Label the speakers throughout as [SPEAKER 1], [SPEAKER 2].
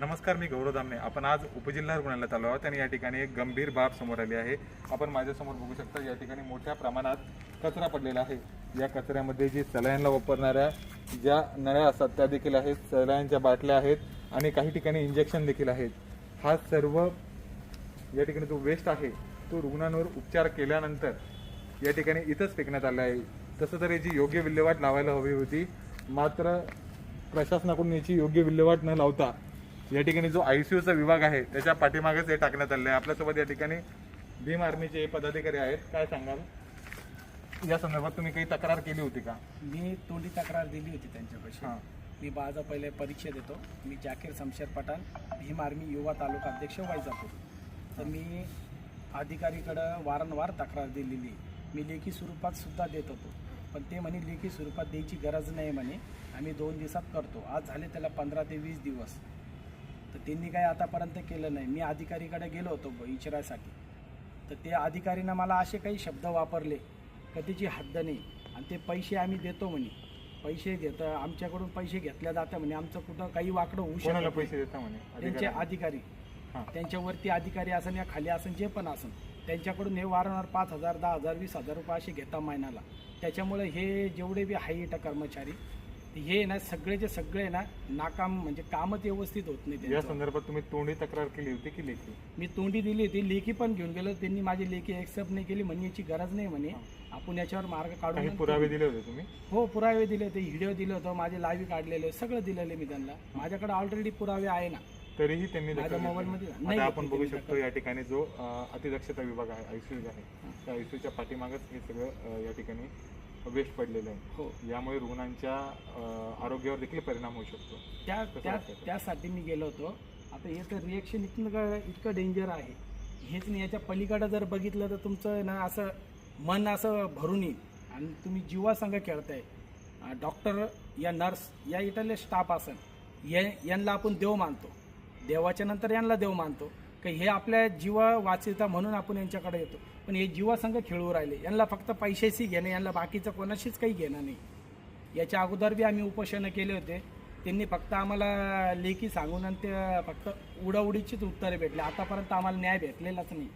[SPEAKER 1] नमस्कार मी गौरव दामने आपण आज उपजिल्हा रुग्णालयात आलो आहोत आणि या ठिकाणी एक गंभीर बाब समोर आली आहे. आपण माझ्यासमोर बघू शकता या ठिकाणी मोठ्या प्रमाणात कचरा पडलेला आहे. या कचऱ्यामध्ये जी सलायनला वापरणाऱ्या ज्या नळ्या असतात त्या देखील आहेत. सलायनच्या बाटल्या आहेत आणि काही ठिकाणी इंजेक्शन देखील आहेत. हा सर्व या ठिकाणी जो वेस्ट आहे तो रुग्णांवर उपचार केल्यानंतर या ठिकाणी इथंच फेकण्यात आलं आहे. तसं तर याची योग्य विल्हेवाट लावायला हवी होती. मात्र प्रशासनाकडून याची योग्य विल्हेवाट न लावता या ठिकाणी जो आयसीयूचा विभाग आहे त्याच्या पाठीमागेच हे टाकण्यात आले आहे. आपल्यासोबत या ठिकाणी भीम आर्मीचे पदाधिकारी आहेत. काय सांगाल? या संदर्भात तुम्ही काही तक्रार केली होती का?
[SPEAKER 2] मी तोंडी तक्रार दिली होती त्यांच्यापाशी.
[SPEAKER 1] हां.
[SPEAKER 2] मी माझा पहिले परीक्षा देतो मी जाकीर शमशेर पठाण भीम आर्मी युवा तालुका अध्यक्ष वैजापूर. तर मी अधिकारीकडं वारंवार तक्रार दिलेली. मी लेखी स्वरूपात सुद्धा देत होतो. पण ते म्हणे लेखी स्वरूपात द्यायची गरज नाही म्हणे. आम्ही दोन दिवसात करतो. आज झाले त्याला पंधरा ते वीस दिवस. तर त्यांनी काही आतापर्यंत केलं नाही. मी अधिकारीकडे गेलो होतो विचारायसाठी तर ते अधिकारीनं मला असे काही शब्द वापरले का त्याची हद्द नाही. आणि ते पैसे आम्ही देतो म्हणे. पैसे घेत आमच्याकडून पैसे घेतल्या जातं म्हणे. आमचं कुठं काही वाकडं होऊ शकत
[SPEAKER 1] पैसे देता म्हणे?
[SPEAKER 2] त्यांचे
[SPEAKER 1] अधिकारी?
[SPEAKER 2] त्यांच्यावरती अधिकारी असन या खाली असन जे पण असन त्यांच्याकडून हे वारंवार पाच हजार दहा हजार वीस हजार रुपये असे घेता महिन्याला त्याच्यामुळे हे जेवढे बी हाय कर्मचारी हे ना सगळेचे सगळे ना नाकाम म्हणजे कामच व्यवस्थित होत नाही
[SPEAKER 1] या
[SPEAKER 2] त्यांचं.
[SPEAKER 1] संदर्भात तुम्ही तोंडी तक्रार केली होती की लेखी?
[SPEAKER 2] मी तोंडी दिली होती लेखी पण घेऊन गेलो. त्यांनी माझी लेखी एक्सेप्ट नाही केली म्हणे याची गरज नाही म्हणे. आपण याच्यावर मार्ग
[SPEAKER 1] काही
[SPEAKER 2] काढून
[SPEAKER 1] पुरावे दिले होते तुम्ही?
[SPEAKER 2] हो पुरावे दिले होते व्हिडिओ दिले होतं माझे लाईव्ह काढलेले सगळं दिलेले मी त्यांना. माझ्याकडे ऑलरेडी पुरावे आहे ना.
[SPEAKER 1] तरीही त्यांनी दखल
[SPEAKER 2] माझ्या
[SPEAKER 1] घेतली
[SPEAKER 2] मोबाईलमध्ये
[SPEAKER 1] नाही.
[SPEAKER 2] नाही
[SPEAKER 1] आता आपण
[SPEAKER 2] घेतली
[SPEAKER 1] बघू
[SPEAKER 2] त्यांनी
[SPEAKER 1] शकतो या ठिकाणी जो अं, अतिदक्षता विभाग आहे आयसीयू आहे. त्या आयसीयूच्या पाठीमागच हे सगळं अं, या ठिकाणी वेस्ट पडलेलं आहे.
[SPEAKER 2] हो.
[SPEAKER 1] यामुळे रुग्णांच्या आरोग्यावर देखील परिणाम होऊ शकतो.
[SPEAKER 2] त्या त्या? त्यासाठी मी गेलो होतो. आता याचं रिएक्शन इतकं इतकं डेंजर आहे. हेच नाही याच्या पलीकडं जर बघितलं तर तुमचं ना असं मन असं भरून येईल. आणि तुम्ही जीवासंग खेळताय. डॉक्टर या नर्स या इथले स्टाफ असन. या यांना आपण देव मानतो. देवाच्या नंतर यांना देव मानतो. की हे आपल्या जीवा वाचिता म्हणून आपण यांच्याकडे येतो. पण हे जीवासंघ खेळू राहिले. यांना फक्त पैशाशी घेणं यांना बाकीचं कोणाशीच काही घेणं नाही. याच्या अगोदर बी आम्ही उपोषणं केले होते. त्यांनी फक्त आम्हाला लेखी सांगून आणि ते फक्त उडाउडीचीच उत्तरे भेटली. आतापर्यंत आम्हाला न्याय भेटलेलाच नाही.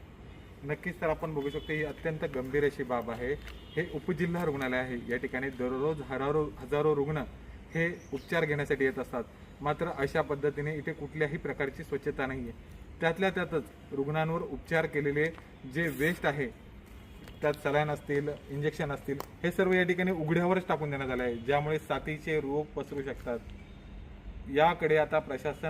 [SPEAKER 1] नक्कीच तर आपण बघू शकतो ही अत्यंत गंभीर अशी बाब आहे. हे उपजिल्हा रुग्णालय आहे. या ठिकाणी दररोज हजारो हजारो रुग्ण हे उपचार घेण्यासाठी येत असतात. मात्र अशा पद्धतीने इथे कुठल्याही प्रकारची स्वच्छता नाही आहे त्यातल्या त्यातच रुग्णांवर उपचार केलेले जे वेस्ट आहे त्यात सलाईन असतील इंजेक्शन असतील हे सर्व या ठिकाणी उघड्यावरच टाकून देण्यात आलं आहे ज्यामुळे साथीचे रोग पसरू शकतात. याकडे आता प्रशासन